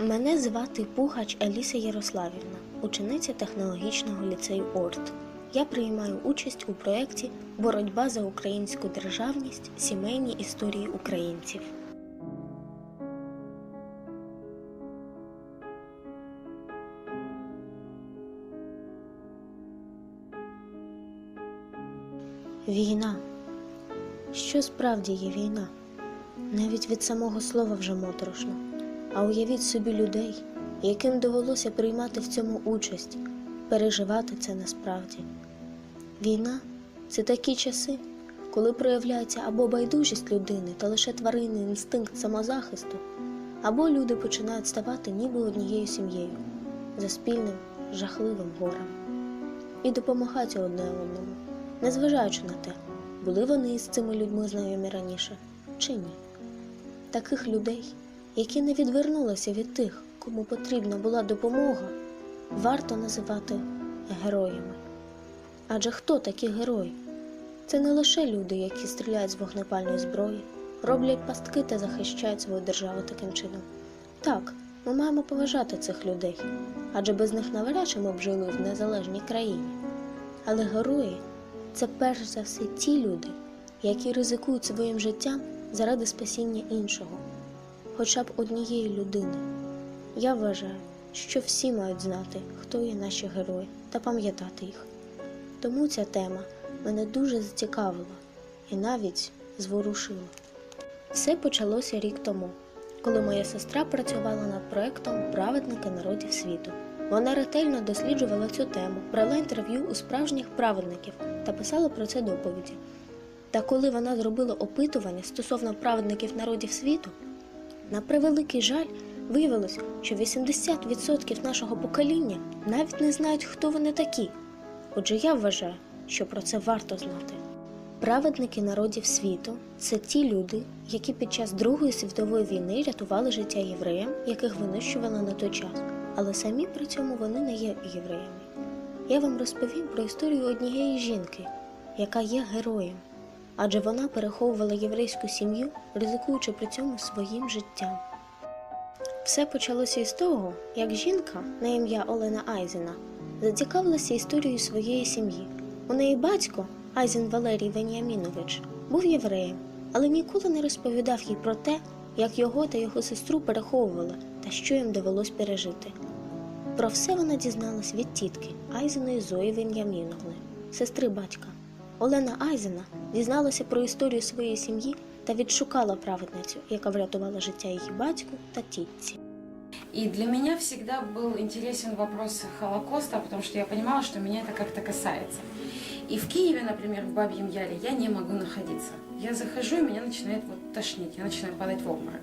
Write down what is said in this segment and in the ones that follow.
Мене звати Пугач Еліса Ярославівна, учениця технологічного ліцею ОРТ. Я приймаю участь у проєкті Боротьба за українську державність сімейні історії українців. Війна. Що справді є війна? Навіть від самого слова вже моторошно. А уявіть собі людей, яким довелося приймати в цьому участь, переживати це насправді. Війна це такі часи, коли проявляється або байдужість людини та лише тваринний інстинкт самозахисту, або люди починають ставати ніби однією сім'єю за спільним жахливим горем і допомагати одне одному, незважаючи на те, були вони із цими людьми знайомі раніше чи ні. Таких людей, які не відвернулися від тих, кому потрібна була допомога, варто називати героями. Адже хто такі герої? Це не лише люди, які стріляють з вогнепальної зброї, роблять пастки та захищають свою державу таким чином. Так, ми маємо поважати цих людей, адже без них навряд чи ми б жили в незалежній країні. Але герої це перш за все ті люди, які ризикують своїм життям заради спасіння іншого, хоча б однієї людини. Я вважаю, що всі мають знати, хто є наші герої, та пам'ятати їх. Тому ця тема мене дуже зацікавила і навіть зворушила. Все почалося рік тому, коли моя сестра працювала над проектом Праведники народів світу. Вона ретельно досліджувала цю тему, брала інтерв'ю у справжніх праведників та писала про це доповіді. Та коли вона зробила опитування стосовно праведників народів світу, на превеликий жаль, виявилось, що 80% нашого покоління навіть не знають, хто вони такі. Отже, я вважаю, що про це варто знати. Праведники народів світу це ті люди, які під час Другої світової війни рятували життя євреям, яких винищували на той час, але самі при цьому вони не є євреями. Я вам розповім про історію однієї жінки, яка є героєм, адже вона переховувала єврейську сім'ю, ризикуючи при цьому своїм життям. Все почалося із того, як жінка на ім'я Олена Айзена зацікавилася історією своєї сім'ї. У неї батько, Айзен Валерій Веніамінович, був євреєм, але ніколи не розповідав їй про те, як його та його сестру переховували та що їм довелось пережити. Про все вона дізналась від тітки Айзеної Зої Вен'яміновни, сестри батька. Олена Айзена дізналася про історію своєї сім'ї та відшукала праведницю, яка врятувала життя її батьку та тітці. И для меня всегда был интересен вопрос Холокоста, потому что я понимала, что меня это как-то касается. И в Киеве, например, в Бабьем Яре, я не могу находиться. Я захожу, и меня начинает вот тошнить, я начинаю падать в обморок.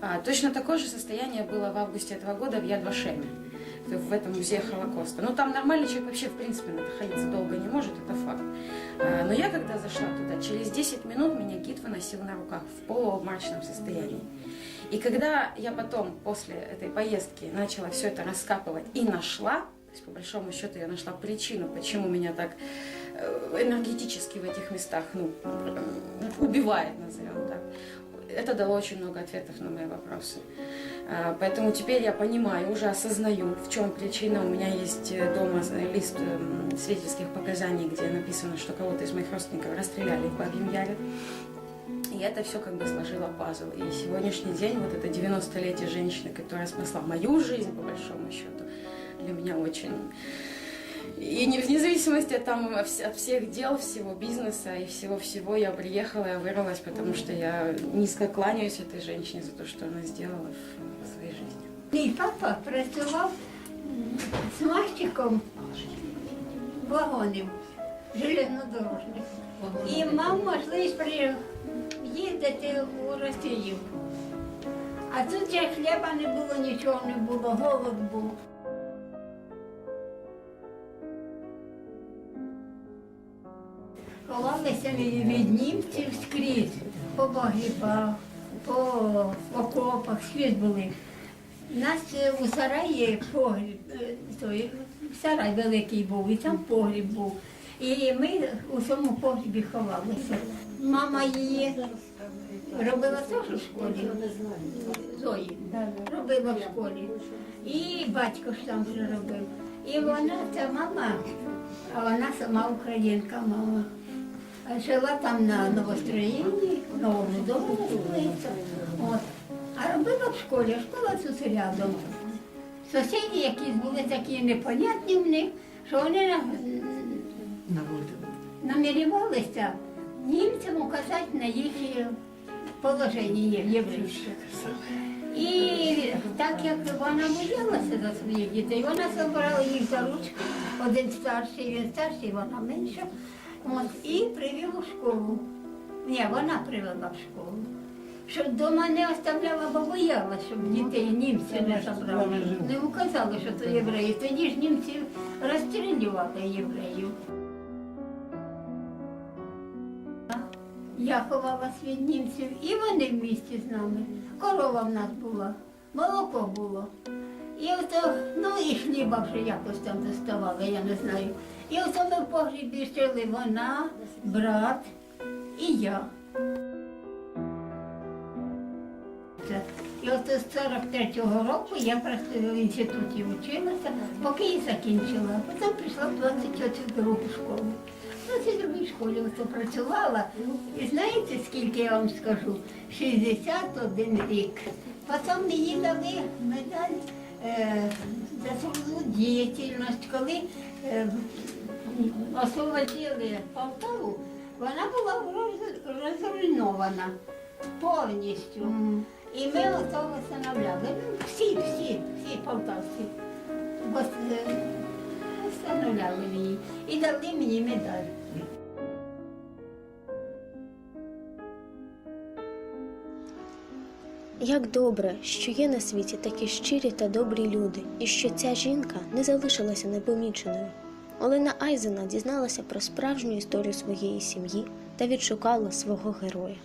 А, точно такое же состояние было в августе этого года в Яд-Вашеме, В этом музее Холокоста. Ну, там нормальный человек вообще, в принципе, находиться долго не может, это факт. А, но я, когда зашла туда, через 10 минут меня гид выносил на руках в полуобморочном состоянии. И когда я потом, после этой поездки, начала все это раскапывать и нашла, то есть по большому счету я нашла причину, почему меня так э, энергетически в этих местах ну, э, убивает, назовем так, это дало очень много ответов на мои вопросы. А, Поэтому теперь я понимаю, уже осознаю, в чем причина. У меня есть э, дома э, лист эм, свидетельских показаний, где написано, что кого-то из моих родственников расстреляли в Бабьем Яре. И это все как бы сложило пазл. И сегодняшний день, вот это 90-летие женщины, которая спасла мою жизнь, по большому счету, для меня очень... И не, вне зависимости от, там, от вс- от всех дел, всего бизнеса и всего-всего, я приехала, я вырвалась, потому что я низко кланяюсь этой женщине за то, что она сделала в. Мій папа працював смазчиком вагонів, железнодорожних. І мав можливість приїздити у Росію. А тут же хліба не було, нічого не було, голод був. Ховалися від німців скрізь, по погрібах, по окопах, скрізь були. У нас е, у сараї погріб, е, той, сарай великий був, і там погріб був. І ми у цьому погрібі ховалися. Мама її робила теж у школі. Зої робила в школі. І батько ж там вже робив. І вона, ця мама, а вона сама українка, мама. Жила там на Новостроїнні, в новому домі. А робила в школі, школа тут рядом. Сусіди якісь були такі непонятні в них, що вони на- намірювалися німцям указати на їхнє положення єврейське. І так як вона боялася за своїх дітей, вона забрала їх за ручку, один старший, він старший, вона менша. От, і привела в школу. Ні, вона привела в школу. Щоб вдома не оставляла, бо боялася, щоб дітей німці не забрали. Не указали, що це євреї. Тоді ж німці розстрілювали євреїв. Я ховалась від німців, і вони в місті з нами. Корова в нас була, молоко було. І ото, ну і хліба вже якось там доставали, я не знаю. І ото ми в погрібі жили вона, брат і я. І от з 43-го року я просто в інституті вчилася, поки і закінчила. Потім пішла в 22 школу. В 22 школі ото працювала. І знаєте, скільки я вам скажу? 61 рік. Потім мені дали медаль е, за свою діяльність, коли е, освободили Полтаву, вона була розруйнована повністю. І ми ото встановляли. Ну, Всі, всі, всі полтавці. Е, Встановляли її. І дали мені медаль. Як добре, що є на світі такі щирі та добрі люди, і що ця жінка не залишилася непоміченою. Олена Айзена дізналася про справжню історію своєї сім'ї та відшукала свого героя.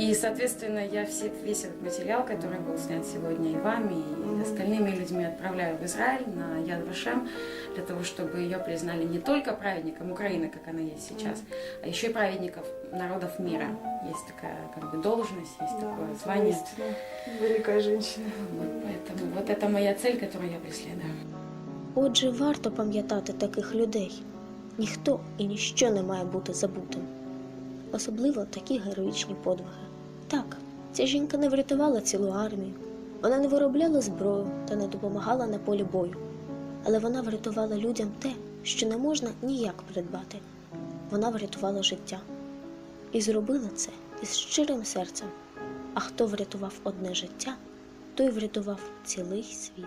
И, соответственно, я все, весь этот материал, который был снят сегодня и вами, и остальными людьми, отправляю в Израиль на Яд Вашем, для того, чтобы ее признали не только праведником Украины, как она есть сейчас, а еще и праведников народов мира. Есть такая как бы должность, есть такое звание. Великая женщина. Вот, поэтому вот это моя цель, которую я преследую. Отже, варто пам'ятати таких людей. Ніхто і ніщо не має бути забутим. Особливо такі героїчні подвиги. Так, ця жінка не врятувала цілу армію, вона не виробляла зброю та не допомагала на полі бою. Але вона врятувала людям те, що не можна ніяк придбати. Вона врятувала життя. І зробила це із щирим серцем. А хто врятував одне життя, той врятував цілий світ.